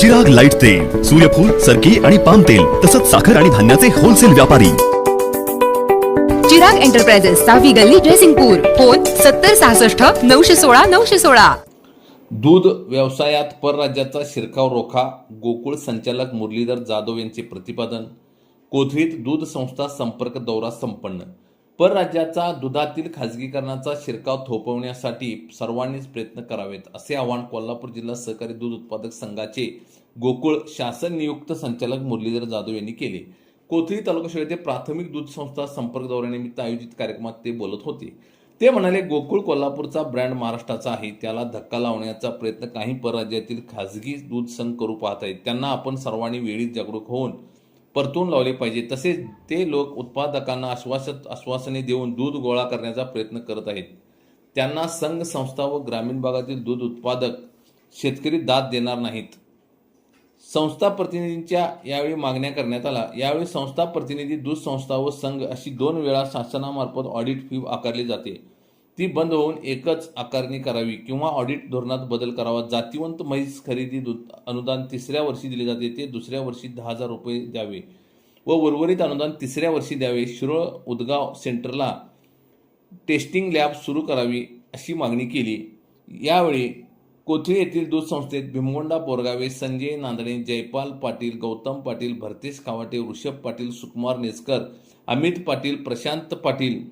Chirag light तेल सूर्यफूल सरकी आणि पाम तेल तसंच साखर आणि धान्याचे होलसेल व्यापारी. चिराग एंटरप्राइजेस सहावी गल्ली जयसिंगपूर. फोन सत्तर सहासष्ट नऊशे सोळा नऊशे सोळा. दूध व्यवसायात परराज्याचा शिरकाव रोखा गोकुळ संचालक मुरलीधर जाधव यांचे प्रतिपादन. कोथळीत दूध संस्था संपर्क दौरा संपन्न. परराज्याचा दुधातील खाजगीकरणाचा शिरकाव थोपवण्यासाठी सर्वांनीच प्रयत्न करावेत असे आवाहन कोल्हापूर जिल्हा सहकारी दूध उत्पादक संघाचे गोकुळ शासन नियुक्त संचालक मुरलीधर जाधव यांनी केले. कोथळी तालुका शाळेचे प्राथमिक दूध संस्था संपर्क दौऱ्यानिमित्त आयोजित कार्यक्रमात ते बोलत होते. ते म्हणाले गोकुळ कोल्हापूरचा ब्रँड महाराष्ट्राचा आहे त्याला धक्का लावण्याचा प्रयत्न काही परराज्यातील खाजगी दूध संघ करू पाहत आहेत. त्यांना आपण सर्वांनी वेळीच जागरूक होऊन परतून लावले पाहिजे. तसेच ते लोक उत्पादकांना आश्वासत आश्वासने देऊन दूध गोळा करण्याचा प्रयत्न करत आहेत. त्यांना संघ संस्था व ग्रामीण भागातील दूध उत्पादक शेतकरी दाद देणार नाहीत. संस्था प्रतिनिधींच्या यावेळी मागण्या करण्यात आला यावेळी संस्था प्रतिनिधी दूध संस्था व संघ अशी दोन वेळा शासनामार्फत ऑडिट फी आकारली जाते. ती बंद होऊन एकच आकारणी करावी किंवा ऑडिट धोरणात बदल करावा. जातीवंत म्हैस खरेदी दु अनुदान तिसऱ्या वर्षी दिले जाते ते दुसऱ्या वर्षी दहा हजार रुपये द्यावे. व उर्वरित अनुदान तिसऱ्या वर्षी द्यावे. शिरोळ उदगाव सेंटरला टेस्टिंग लॅब सुरू करावी अशी मागणी केली. यावेळी कोथळी येथील दूध संस्थेत भीमगोंडा बोरगावे संजय नांदणे जयपाल पाटील गौतम पाटील भरतेश कावाटे ऋषभ पाटील सुकुमार नेसकर अमित पाटील प्रशांत पाटील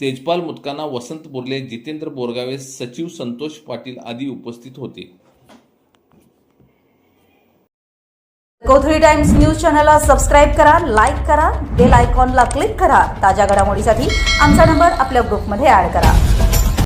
तेजपाल मुतकाना वसंत बोर्ले जितेंद्र बोरगावे सचिव संतोष पाटील आदी उपस्थित होते. कोथळी टाइम्स न्यूज चॅनलला सबस्क्राईब करा लाईक करा बेल आयकॉनला क्लिक करा. ताज्या घडामोडीसाठी आमचा नंबर आपल्या ग्रुपमध्ये ऍड करा.